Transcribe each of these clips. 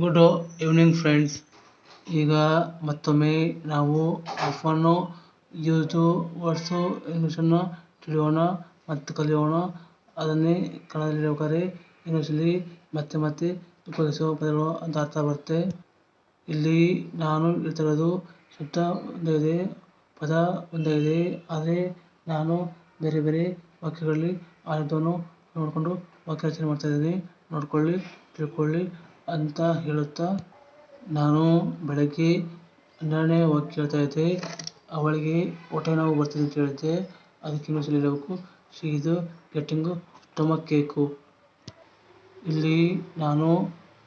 Good evening friends ಈಗ ಮತ್ತೊಮ್ಮೆ ನಾವು ಐಫೋನು ಯೂಸು ವರ್ಡ್ಸು ಇಂಗ್ಲೀಷನ್ನು ತಿಳಿಯೋಣ ಮತ್ತು ಕಲಿಯೋಣ. ಅದನ್ನೇ ಕನ್ನಡದಲ್ಲಿ ಹೇಳ್ಬೇಕಾದ್ರೆ ಇಂಗ್ಲೀಷಲ್ಲಿ ಮತ್ತೆ ಮತ್ತೆ ಉಪಯೋಗಿಸುವ ಪದಗಳು ಅಂತ ಅರ್ಥ ಬರುತ್ತೆ. ಇಲ್ಲಿ ನಾನು ಹೇಳ್ತಿರೋದು ಸುತ್ತ ಒಂದೇ ಇದೆ, ಪದ ಒಂದೇ ಇದೆ, ಆದರೆ ನಾನು ಬೇರೆ ಬೇರೆ ವಾಕ್ಯಗಳಲ್ಲಿ ಆ ಅರ್ಥವನ್ನು ನೋಡಿಕೊಂಡು ವಾಕ್ಯ ರಚನೆ ಮಾಡ್ತಾ ಇದ್ದೀನಿ. ನೋಡ್ಕೊಳ್ಳಿ, ತಿಳ್ಕೊಳ್ಳಿ. ಅಂತ ಹೇಳುತ್ತಾ, ನಾನು ಬೆಳಗ್ಗೆ ಹನ್ನೆರಡನೇ ಹೋಗಿ ಕೇಳ್ತಾ ಇದ್ದೆ. ಅವಳಿಗೆ ಹೊಟ್ಟೆ ನೋವು ಬರ್ತಿದೆ ಅಂತ ಹೇಳಿದ್ದೆ. ಅದಕ್ಕೆ ಇಂಗ್ಲೀಷಲ್ಲಿ ಹೇಳಬೇಕು she is getting stomach ache. ಇಲ್ಲಿ ನಾನು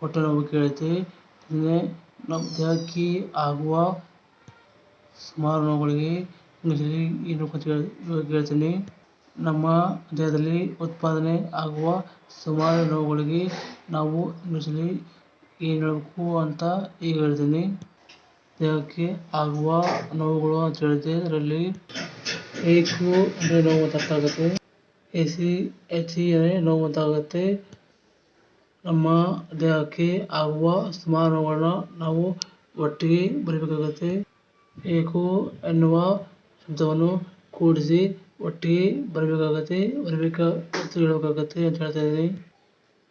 ಹೊಟ್ಟೆ ನೋವು ಕೇಳಿದ್ದೆ. ಇದನ್ನೇ ನಮ್ಮ ದೇಹಕ್ಕೆ ಆಗುವ ಸುಮಾರು ನೋವುಗಳಿಗೆ ಇಂಗ್ಲೀಷಲ್ಲಿ ಏನು ಹೇಳ್ತೀನಿ ನಮ್ಮ ದೇಹದಲ್ಲಿ ಉತ್ಪಾದನೆ ಆಗುವ ಸುಮಾರು ನೋವುಗಳಿಗೆ ನಾವು ಇಂಗ್ಲೀಷಲ್ಲಿ ಏನು ಹೇಳಬೇಕು ಅಂತ ಈಗ ಹೇಳ್ತೀನಿ. ದೇಹಕ್ಕೆ ಆಗುವ ನೋವುಗಳು ಅಂತ ಹೇಳಿದೆ ಅದರಲ್ಲಿ ಏಕು ಅಂದರೆ ನೋವು ಅಂತ ಆಗುತ್ತೆ. ಎಸಿ, ಎಚ್ ಸಿ ಅಂದರೆ ನೋವು ಅಂತ ಆಗುತ್ತೆ. ನಮ್ಮ ದೇಹಕ್ಕೆ ಆಗುವ ಸುಮಾರು ನೋವುಗಳನ್ನ ನಾವು ಒಟ್ಟಿಗೆ ಬರಿಬೇಕಾಗುತ್ತೆ. ಏಕು ಎನ್ನುವ ಶಬ್ದವನ್ನು ಕೂಡಿಸಿ ಒಟ್ಟಿಗೆ ಬರಬೇಕಾಗತ್ತೆ, ಬರಬೇಕಾ ಹೇಳಬೇಕಾಗತ್ತೆ ಅಂತ ಹೇಳ್ತಾ ಇದ್ದೀನಿ.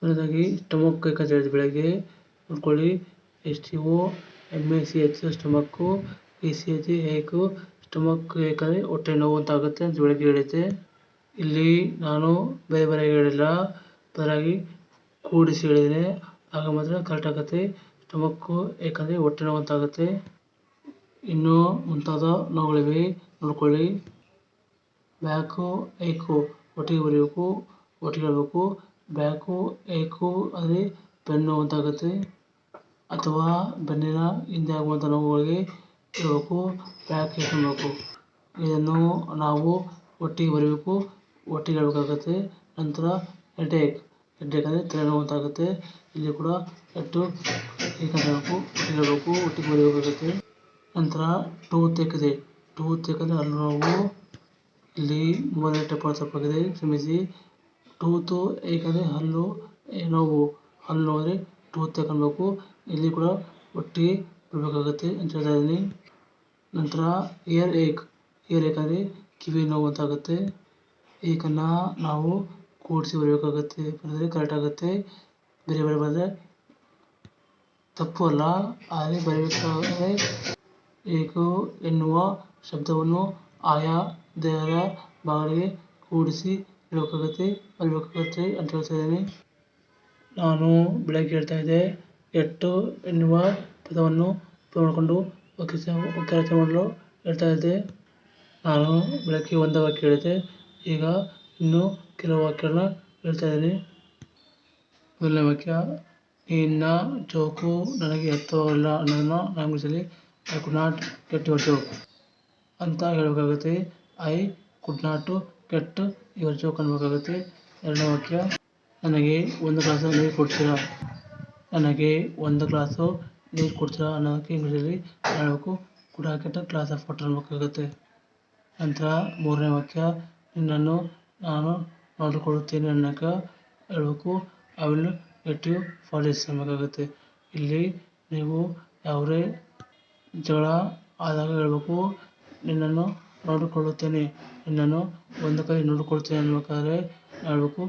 ಮೊದಲನೇದಾಗಿ ಸ್ಟಮಕ್ ಅಂತ ಹೇಳಿದ್ವಿ ಬೆಳಗ್ಗೆ. ನೋಡ್ಕೊಳ್ಳಿ. S T O M A C H stomach E C H ache. Stomach ಏಕಂದರೆ ಹೊಟ್ಟೆ ನೋವು ಅಂತ ಆಗುತ್ತೆ ಅಂತ ಬೆಳಗ್ಗೆ ಹೇಳಿದ್ದೆ. ಇಲ್ಲಿ ನಾನು ಬೇರೆ ಬೇರೆ ಹೇಳಿಲ್ಲ. ಬದಲಾಗಿ ಕೂಡಿಸಿ ಹೇಳಿದ್ದೀನಿ. ಆಗ ಮಾತ್ರ ಕರೆಕ್ಟ್ ಆಗುತ್ತೆ. ಸ್ಟಮಕ್ಕು ಏಕೆಂದರೆ ಹೊಟ್ಟೆ ನೋವು ಅಂತ ಆಗುತ್ತೆ. ಇನ್ನೂ ಮುಂತಾದ ನೋವುಗಳಿವೆ. ನೋಡ್ಕೊಳ್ಳಿ. Back, ache. ಒಟ್ಟಿಗೆ ಬರೀಬೇಕು ಒಟ್ಟಿಗೆ ಹೇಳಬೇಕು ಬ್ಯಾಕು ಏಕು ಅಂದರೆ ಬೆನ್ನು ಅಂತ ಆಗುತ್ತೆ ಅಥವಾ ಬೆನ್ನಿನ ಹಿಂದೆ ಆಗುವಂಥ ನೋವುಗಳಿಗೆ ಹೇಳಬೇಕು ಬ್ಯಾಕ್ ಏಕ್ ಇದನ್ನು ನಾವು ಒಟ್ಟಿಗೆ ಬರೀಬೇಕು ಒಟ್ಟಿಗೆ ಹೇಳಬೇಕಾಗುತ್ತೆ ನಂತರ ಹೆಡೇಕ್ ಹೆಡೇಕ್ ಅಂದರೆ ತಲೆನೋವು ಅಂತ ಆಗುತ್ತೆ ಇಲ್ಲಿ ಕೂಡ ಎಟ್ಟು ಏಕ್ ಅಂತ ಹೇಳಬೇಕು ಒಟ್ಟಿಗೆ ಹೇಳಬೇಕು ಒಟ್ಟಿಗೆ ಬರೀಬೇಕಾಗುತ್ತೆ ನಂತರ ಇದೆ. ಟೂತ್ ಏಕ್ ಅಂದರೆ ಹಲ್ಲು ನೋವು ಇಲ್ಲಿ ಮೂರನೇ ಟೆಪ್ಪರ್ ತಪ್ಪಾಗಿದೆ ಕ್ಷಮಿಸಿ ಟೂತು ಏಕೆಂದರೆ ಹಲ್ಲು ನೋವು ಹಲ್ಲು ನೋವು ಅಂದರೆ ಟೂತ್ ತಗೊಳ್ಬೇಕು ಇಲ್ಲಿ ಕೂಡ ಒಟ್ಟಿಗೆ ಬರಬೇಕಾಗುತ್ತೆ ಅಂತ ಹೇಳ್ತಾ ಇದ್ದೀನಿ. ನಂತರ ಇಯರ್ ಏಕ್ ಇಯರ್ ಏಕ್ ಅಂದರೆ ಕಿವಿ ನೋವು ಅಂತ ಆಗುತ್ತೆ. ಏಕನ್ನು ನಾವು ಕೂಡಿಸಿ ಬರಬೇಕಾಗುತ್ತೆ ಬರೆದ್ರೆ ಕರೆಕ್ಟ್ ಆಗುತ್ತೆ. ಬೇರೆ ಬೇರೆ ಬರೆದ್ರೆ ತಪ್ಪು ಅಲ್ಲ, ಆದರೆ ಬರಬೇಕಾದ್ರೆ ಏಕು ಎನ್ನುವ ಶಬ್ದವನ್ನು ಆಯಾ ದೇಹದ ಭಾಗಗಳಿಗೆ ಕೂಡಿಸಿ ಹೇಳಬೇಕಾಗುತ್ತೆ ಬರೀಬೇಕಾಗುತ್ತೆ ಅಂತ ಹೇಳ್ತಾ ಇದ್ದೀನಿ. ನಾನು ಬೆಳಗ್ಗೆ ಹೇಳ್ತಾ ಇದ್ದೆ, ಎಟ್ಟು ಎನ್ನುವ ಪದವನ್ನು ಮಾಡಿಕೊಂಡು ಕೆಲಸ ಮಾಡಲು ಹೇಳ್ತಾ ಇದ್ದೆ. ನಾನು ಬೆಳಗ್ಗೆ ಒಂದು ವಾಕ್ಯ ಹೇಳಿದೆ ಈಗ ಇನ್ನೂ ಕೆಲವು ವಾಕ್ಯಗಳನ್ನ ಹೇಳ್ತಾ ಇದ್ದೀನಿ. ಮೊದಲನೇ ವಾಕ್ಯ ನಿನ್ನ ಜೋಕು ನನಗೆ ಅರ್ಥವಾಗಲಿಲ್ಲ ಅನ್ನೋದನ್ನು ನಾನು ಇಂಗ್ಲೀಷಲ್ಲಿ I could not get your joke ಅಂತ ಹೇಳಬೇಕಾಗುತ್ತೆ. I could not get your joke ಅನ್ಬೇಕಾಗುತ್ತೆ ಎರಡನೇ ವಾಕ್ಯ, ನನಗೆ ಒಂದು ಗ್ಲಾಸು ನೀರು ಕೊಡ್ತೀರಾ? ನನಗೆ ಒಂದು ಗ್ಲಾಸು ನೀರು ಕೊಡ್ತೀರಾ ಅನ್ನೋದಕ್ಕೆ ಇಂಗ್ಲೀಷಲ್ಲಿ ಹೇಳಬೇಕು. ಕುಡ್ ಕೆಟ್ಟ ಗ್ಲಾಸ್ ಆಫ್ ವಾಟರ್ ಅನ್ಬೇಕಾಗುತ್ತೆ ನಂತರ ಮೂರನೇ ವಾಕ್ಯ, ನಿನ್ನನ್ನು ನಾನು ನೋಡಿಕೊಳ್ಳುತ್ತೇನೆ ಅನ್ನೋಕೆ ಹೇಳಬೇಕು. I will get you for this ಅನ್ಬೇಕಾಗುತ್ತೆ ಇಲ್ಲಿ ನೀವು ಯಾವುದೇ ಜಗಳ ಆದಾಗ ಹೇಳಬೇಕು. ನಿನ್ನನ್ನು ನೋಡಿಕೊಳ್ಳುತ್ತೇನೆ. ನಿನ್ನನ್ನು ಒಂದು ಕೈ ನೋಡಿಕೊಳ್ತೇನೆ ಅನ್ಬೇಕಾದ್ರೆ ಹೇಳಬೇಕು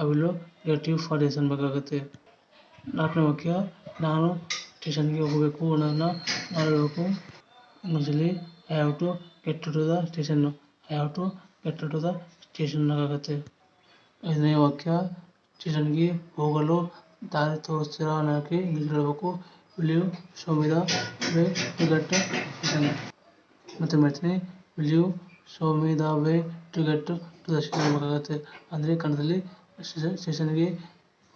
I will get you for days ಅನ್ಬೇಕಾಗುತ್ತೆ ನಾಲ್ಕನೇ ವಾಕ್ಯ, ನಾನು ಸ್ಟೇಷನ್ಗೆ ಹೋಗಬೇಕು. ನನ್ನ ನಾನು ಹೇಳಬೇಕು I have to get to the station I have to get to the station ಆಗುತ್ತೆ ಐದನೇ ವಾಕ್ಯ, ಸ್ಟೇಷನ್ಗೆ ಹೋಗಲು ದಾರಿ ತೋರಿಸ್ತೀರಾ ಅನ್ನೋಕ್ಕೆ ಇಂಗ್ಲೀಷ್ ಹೇಳಬೇಕು will you show me station. ಮತ್ತೆ ಮಾಡ್ತೀನಿ will you show me the way to get to station ಅನ್ಬೇಕಾಗುತ್ತೆ ಅಂದರೆ ಕನ್ನಡದಲ್ಲಿ ಸ್ಟೇಷನ್ಗೆ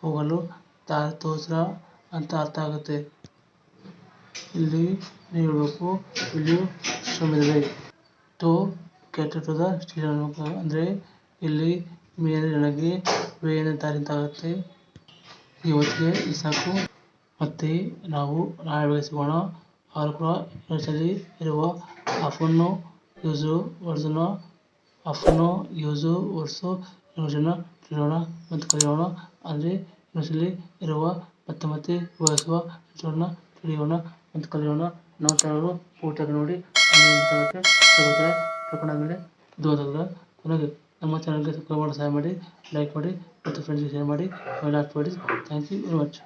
ಹೋಗಲು ದಾರಿ ತೋರಿಸ್ತೀರಾ ಅಂತ ಅರ್ಥ ಆಗುತ್ತೆ. ಇಲ್ಲಿ ಹೇಳಬೇಕು will you show me the way to get to the station ಅಂದರೆ ಇಲ್ಲಿ ಮೇಲೆ ನನಗೆ ವೇನ ದಾರಿ ಅಂತ ಆಗುತ್ತೆ. ಇವತ್ತಿಗೆ ಸಾಕು. ಮತ್ತೆ ನಾವು ನಾಳೆ ಬೆಳಗ್ಗೆ ಸಿಗೋಣ. ಆರು ಕೂಡ ಇರುವ ಆಫನ್ನು ಯೂಸು ವರ್ಡ್ಸನ್ನು ಆಫನ್ನು ಯೂಸು ವರ್ಸು ಇಂಗ್ಲೀಷನ್ನು ತಿಳಿಯೋಣ ಮತ್ತು ಕಲಿಯೋಣ. ಅಂದರೆ ಇರುವ ಮತ್ತೆ ಮತ್ತೆ ವಿವರಿಸುವ ಚಿತ್ರವನ್ನು ತಿಳಿಯೋಣ ಮತ್ತು ಕಲಿಯೋಣ. ನಮ್ಮ ಚಾನಲ್ ಪೂರ್ತಿಯಾಗಿ ನೋಡಿ ತಿಳ್ಕೊಂಡಾದ್ಮೇಲೆ ಧನ್ಯವಾದಗಳು ಕೊನೆಗೆ ನಮ್ಮ ಚಾನಲ್ಗೆ ಸಬ್ಸ್ಕ್ರೈಬ್ ಮಾಡಿ ಸಹಾಯ ಮಾಡಿ ಲೈಕ್ ಮಾಡಿ, ಮತ್ತು ಫ್ರೆಂಡ್ಸ್ಗೆ ಶೇರ್ ಮಾಡಿ ಮಾಡಿ ಥ್ಯಾಂಕ್ ಯು ವೆರಿ ಮಚ್